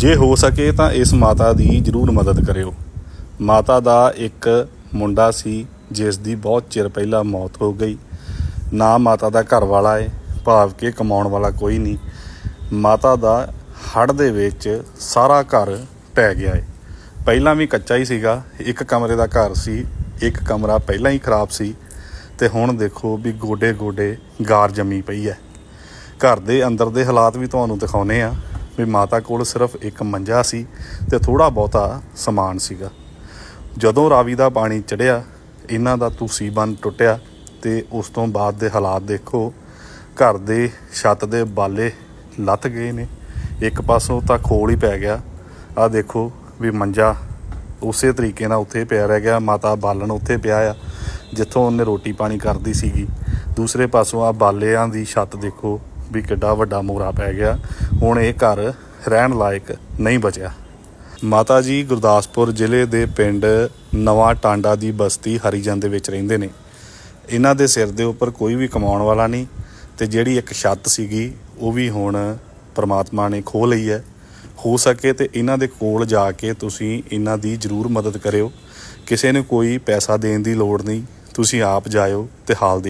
ਜੇ ਹੋ ਸਕੇ ਤਾਂ ਇਸ ਮਾਤਾ ਦੀ ਜਰੂਰ ਮਦਦ ਕਰਿਓ। ਮਾਤਾ ਦਾ ਇੱਕ ਮੁੰਡਾ ਸੀ, ਜਿਸ ਦੀ ਬਹੁਤ ਚਿਰ ਪਹਿਲਾਂ ਮੌਤ ਹੋ ਗਈ। ਨਾ ਮਾਤਾ ਦਾ ਘਰ ਵਾਲਾ ਏ, ਭਾਵ ਕਿ ਕਮਾਉਣ ਵਾਲਾ ਕੋਈ ਨਹੀਂ। ਮਾਤਾ ਦਾ ਹੜ੍ਹ ਦੇ ਵਿੱਚ ਸਾਰਾ ਘਰ ਢਹਿ ਗਿਆ ਏ। ਪਹਿਲਾਂ ਵੀ ਕੱਚਾ ਹੀ ਸੀਗਾ, ਇੱਕ ਕਮਰੇ ਦਾ ਘਰ ਸੀ, ਇੱਕ ਕਮਰਾ ਪਹਿਲਾਂ ਹੀ ਖਰਾਬ ਸੀ। ਤੇ ਹੁਣ ਦੇਖੋ ਵੀ ਗੋਡੇ ਗੋਡੇ ਗਾਰ ਜੰਮੀ ਪਈ ਹੈ ਘਰ ਦੇ ਅੰਦਰ ਦੇ ਹਾਲਾਤ ਵੀ ਤੁਹਾਨੂੰ ਦਿਖਾਉਨੇ ਆ ਵੀ ਮਾਤਾ ਕੋਲ ਸਿਰਫ ਇੱਕ ਮੰਜਾ ਸੀ ਤੇ ਥੋੜਾ ਬਹੁਤਾ ਸਮਾਨ ਸੀਗਾ। ਜਦੋਂ ਰਾਵੀ ਦਾ ਪਾਣੀ ਚੜਿਆ ਇਹਨਾਂ ਦਾ ਤੁਸੀਂ ਬੰਨ ਟੁੱਟਿਆ ਤੇ ਉਸ ਤੋਂ ਬਾਅਦ ਦੇ ਹਾਲਾਤ ਦੇਖੋ, ਘਰ ਦੇ ਛੱਤ ਦੇ ਬਾਲੇ ਲੱਤ ਗਏ ਨੇ। ਇੱਕ ਪਾਸੋਂ ਤਾਂ ਖੋਲ ਹੀ ਪੈ ਗਿਆ। ਆ ਦੇਖੋ ਵੀ ਮੰਜਾ ਉਸੇ ਤਰੀਕੇ ਨਾਲ ਉੱਥੇ ਪਿਆ ਰਹਿ ਗਿਆ, ਮਾਤਾ ਬਾਲਣ ਉੱਥੇ ਪਿਆ ਆ, ਜਿੱਥੋਂ ਉਹਨੇ ਰੋਟੀ ਪਾਣੀ ਕਰਦੀ ਸੀਗੀ। ਦੂਸਰੇ ਪਾਸੋਂ ਆ ਬਾਲਿਆਂ ਦੀ ਛੱਤ ਦੇਖੋ ਵੀ ਕਿੱਡਾ ਵੱਡਾ ਮੋਰਾ ਪੈ ਗਿਆ। ਹੁਣ ਇਹ ਘਰ ਰਹਿਣ ਲਾਇਕ ਨਹੀਂ ਬਚਿਆ। ਮਾਤਾ ਜੀ ਗੁਰਦਾਸਪੁਰ ਜ਼ਿਲ੍ਹੇ ਦੇ ਪਿੰਡ ਨਵਾਂ ਟਾਂਡਾ ਦੀ ਬਸਤੀ ਹਰੀਜਨ ਦੇ ਵਿੱਚ ਰਹਿੰਦੇ ਨੇ। ਇਹਨਾਂ ਦੇ ਸਿਰ ਦੇ ਉੱਪਰ ਕੋਈ ਵੀ ਕਮਾਉਣ ਵਾਲਾ ਨਹੀਂ ਤੇ ਜਿਹੜੀ ਇੱਕ ਛੱਤ ਸੀਗੀ, ਉਹ ਵੀ ਹੁਣ ਪ੍ਰਮਾਤਮਾ ਨੇ ਖੋਹ ਲਈ ਹੈ। ਹੋ ਸਕੇ ਤੇ ਇਹਨਾਂ ਦੇ ਕੋਲ ਜਾ ਕੇ ਤੁਸੀਂ ਇਹਨਾਂ ਦੀ ਜਰੂਰ ਮਦਦ ਕਰਿਓ। ਕਿਸੇ ਨੂੰ ਕੋਈ ਪੈਸਾ ਦੇਣ ਦੀ ਲੋੜ ਨਹੀਂ। ਤੁਸੀਂ ਆਪ ਜਾਇਓ ਤੇ ਹਾਲ ਦੇ